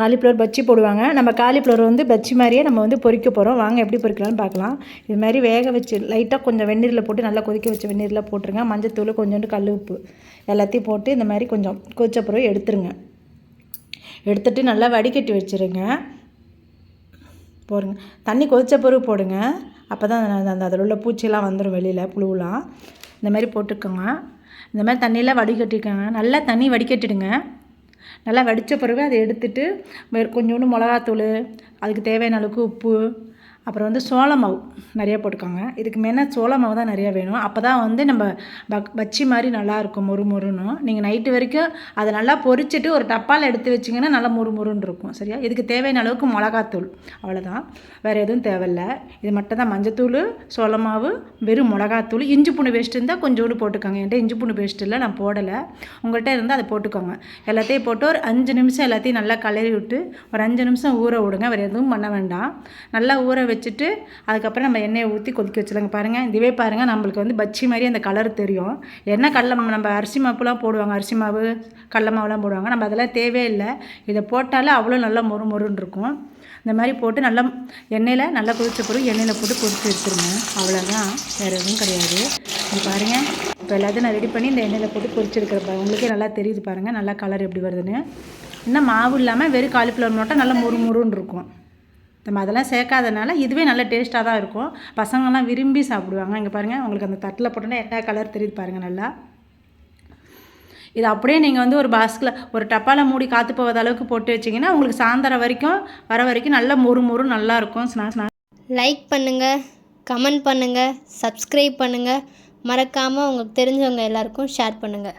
Cauliflower bajji போடுவாங்க. நம்ம cauliflower வந்து பச்சி மாதிரியே நம்ம வந்து பொறிக்க போகிறோம் வாங்க எப்படி பொறிக்கலாம்னு பார்க்கலாம். இது மாதிரி வேக வச்சு லைட்டாக கொஞ்சம் வெந்நீரில் போட்டு நல்லா கொதிக்க வச்ச வெந்நீரில் போட்டுருங்க. மஞ்சத்தூள் கொஞ்சோண்டு கல் உப்பு எல்லாத்தையும் போட்டு இந்த மாதிரி கொஞ்சம் கொதிச்ச பிறகு எடுத்துருங்க. எடுத்துட்டு நல்லா வடிகட்டி வச்சுருங்க. போடுங்க. தண்ணி கொதிச்ச பிறகு போடுங்க. அப்போ தான் அந்த அதில் உள்ள பூச்சியெல்லாம் வந்துடும் வெளியில் புழுவெலாம் இந்த மாதிரி போட்டுக்கோங்க. இந்த மாதிரி தண்ணியெல்லாம் வடிகட்டிக்கோங்க. நல்லா தண்ணி வடிகட்டிடுங்க. நல்லா வடித்த பிறகு அதை எடுத்துட்டு கொஞ்சோண்டு மிளகாத்தூள் அதுக்கு தேவையான அளவுக்கு உப்பு அப்புறம் வந்து சோளமாவு மாவு நிறைய போட்டுக்கோங்க. இதுக்கு மேலே சோள மாவு தான் நிறையா வேணும். அப்போ தான் வந்து நம்ம பக் பச்சி மாதிரி நல்லாயிருக்கும் மொறு மொறுன்னு. நீங்கள் நைட்டு வரைக்கும் அதை நல்லா பொறிச்சிட்டு ஒரு டப்பாவில் எடுத்து வச்சிங்கன்னா நல்லா மொறு மொறுன்னு இருக்கும். சரியா? இதுக்கு தேவையான அளவுக்கு மிளகாத்தூள். அவ்வளோதான் வேறு எதுவும் தேவையில்ல. இது மட்டும் தான் மஞ்சத்தூள் சோளமாவு வெறும் மிளகாத்தூள். இஞ்சி பூண்டு பேஸ்ட் இருந்தால் கொஞ்சோண்டு போட்டுக்கோங்க. என்கிட்ட இஞ்சி பூண்டு பேஸ்ட் இல்லை நான் போடலை. உங்கள்கிட்ட இருந்தால் அதை போட்டுக்கோங்க. எல்லாத்தையும் போட்டு ஒரு அஞ்சு நிமிஷம் எல்லாத்தையும் நல்லா கலரி விட்டு ஒரு அஞ்சு நிமிஷம் ஊற விடுங்க. வேறு எதுவும் பண்ண வேண்டாம். நல்லா ஊற வச்சு வச்சுட்டு அதுக்கப்புறம் நம்ம எண்ணெயை ஊற்றி கொதிக்க வச்சுலாங்க பாருங்கள் இதுவே பாருங்கள் நம்மளுக்கு வந்து பச்சி மாதிரி அந்த கலர் தெரியும். என்ன கடல மாவு நம்ம அரிசி மாப்புலாம் போடுவாங்க அரிசி மாவு கடல மாவுலாம் போடுவாங்க. நம்ம அதெல்லாம் தேவையில்லை. இதை போட்டாலே அவ்வளோ நல்லா மொறு மொறுன்னு இருக்கும். இந்த மாதிரி போட்டு நல்லா எண்ணெயில் நல்லா கொதிச்ச பிறகு எண்ணெயில் போட்டு கொதிச்சு எடுத்துருங்க. அவ்வளோதான் வேறு எதுவும் கிடையாது. இது பாருங்கள் இப்போ எல்லாத்தையும் நான் ரெடி பண்ணி இந்த எண்ணெயில் போட்டு பொரிச்சு எடுக்கிற உங்களுக்கே நல்லா தெரியுது பாருங்கள் நல்லா கலர் எப்படி வருதுன்னு. இன்னும் மாவு இல்லாமல் வெறும் காலிஃப்ளவர் மட்டும் நல்லா மொறு மொறுன்னு இருக்கும். நம்ம அதெல்லாம் சேர்க்காதனால இதுவே நல்ல டேஸ்ட்டாக தான் இருக்கும். பசங்கள்லாம் விரும்பி சாப்பிடுவாங்க. இங்கே பாருங்கள் உங்களுக்கு அந்த தட்டில் போட்டோன்னா என்ன கலர் தெரியுது பாருங்கள் நல்லா. இது அப்படியே நீங்கள் வந்து ஒரு பாஸ்கில் ஒரு டப்பாவில் மூடி காற்று போகாத அளவுக்கு போட்டு வச்சிங்கன்னா உங்களுக்கு சாயந்தரம் வரைக்கும் வர வரைக்கும் நல்லா மொறு மொறு நல்லாயிருக்கும் ஸ்நாக்ஸ் லைக் பண்ணுங்கள் கமெண்ட் பண்ணுங்கள் சப்ஸ்கிரைப் பண்ணுங்கள் மறக்காமல் உங்களுக்கு தெரிஞ்சவங்க எல்லாருக்கும் ஷேர் பண்ணுங்கள்